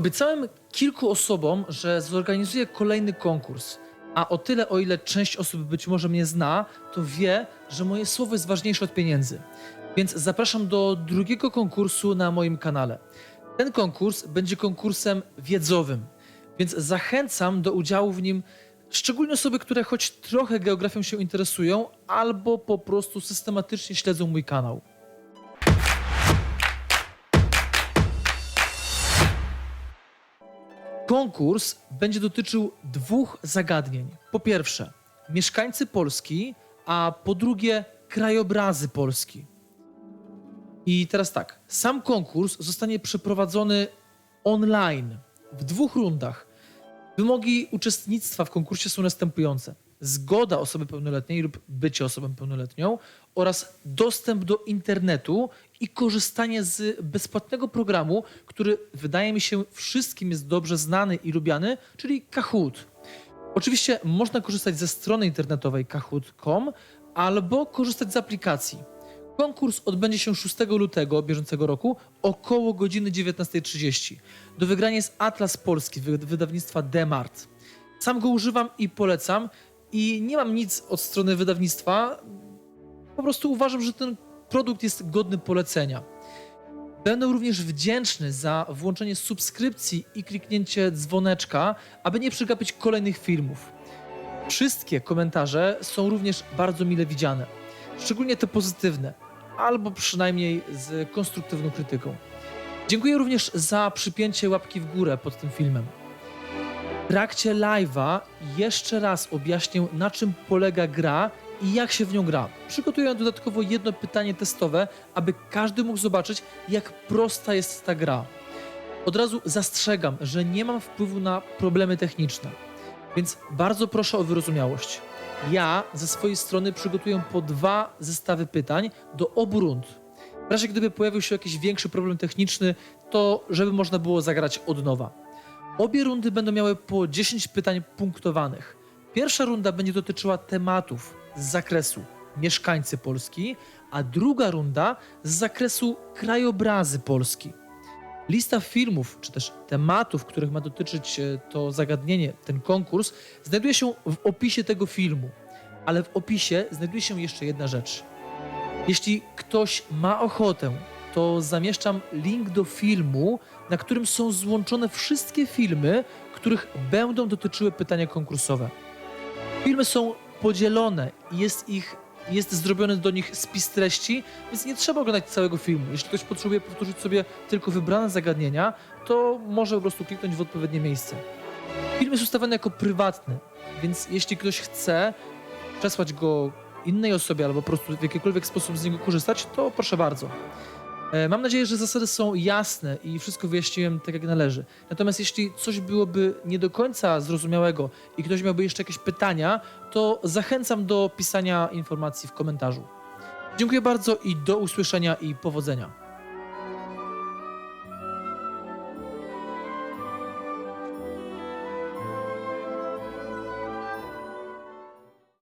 Obiecałem kilku osobom, że zorganizuję kolejny konkurs. A o tyle, o ile część osób być może mnie zna, to wie, że moje słowo jest ważniejsze od pieniędzy. Więc zapraszam do drugiego konkursu na moim kanale. Ten konkurs będzie konkursem wiedzowym, więc zachęcam do udziału w nim szczególnie osoby, które choć trochę geografią się interesują, albo po prostu systematycznie śledzą mój kanał. Konkurs będzie dotyczył dwóch zagadnień. Po pierwsze, mieszkańcy Polski, a po drugie, krajobrazy Polski. I teraz tak, sam konkurs zostanie przeprowadzony online w dwóch rundach. Wymogi uczestnictwa w konkursie są następujące: zgoda osoby pełnoletniej lub bycie osobą pełnoletnią oraz dostęp do internetu i korzystanie z bezpłatnego programu, który wydaje mi się wszystkim jest dobrze znany i lubiany, czyli Kahoot. Oczywiście można korzystać ze strony internetowej kahoot.com albo korzystać z aplikacji. Konkurs odbędzie się 6 lutego bieżącego roku około godziny 19.30. Do wygrania jest Atlas Polski wy- wydawnictwa Demart. Sam go używam i polecam i nie mam nic od strony wydawnictwa. Po prostu uważam, że ten produkt jest godny polecenia. Będę również wdzięczny za włączenie subskrypcji i kliknięcie dzwoneczka, aby nie przegapić kolejnych filmów. Wszystkie komentarze są również bardzo mile widziane, szczególnie te pozytywne, albo przynajmniej z konstruktywną krytyką. Dziękuję również za przypięcie łapki w górę pod tym filmem. Trakcie live'a jeszcze raz objaśnię, na czym polega gra i jak się w nią gra. Przygotuję dodatkowo jedno pytanie testowe, aby każdy mógł zobaczyć, jak prosta jest ta gra. Od razu zastrzegam, że nie mam wpływu na problemy techniczne, więc bardzo proszę o wyrozumiałość. Ja ze swojej strony przygotuję po dwa zestawy pytań do obu rund. W razie gdyby pojawił się jakiś większy problem techniczny, to żeby można było zagrać od nowa. Obie rundy będą miały po 10 pytań punktowanych. Pierwsza runda będzie dotyczyła tematów z zakresu mieszkańcy Polski, a druga runda z zakresu krajobrazy Polski. Lista filmów, czy też tematów, których ma dotyczyć e, to zagadnienie, ten konkurs, znajduje się w opisie tego filmu. Ale w opisie znajduje się jeszcze jedna rzecz. Jeśli ktoś ma ochotę, to zamieszczam link do filmu, na którym są złączone wszystkie filmy, których będą dotyczyły pytania konkursowe. Filmy są podzielone i jest ich jest zrobiony do nich spis treści, więc nie trzeba oglądać całego filmu. Jeśli ktoś potrzebuje powtórzyć sobie tylko wybrane zagadnienia, to może po prostu kliknąć w odpowiednie miejsce. Film jest ustawiony jako prywatny, więc jeśli ktoś chce przesłać go innej osobie albo po prostu w jakikolwiek sposób z niego korzystać, to proszę bardzo. E, Mam nadzieję, że zasady są jasne i wszystko wyjaśniłem tak jak należy. Natomiast jeśli coś byłoby nie do końca zrozumiałego i ktoś miałby jeszcze jakieś pytania, to zachęcam do pisania informacji w komentarzu. Dziękuję bardzo i do usłyszenia i powodzenia.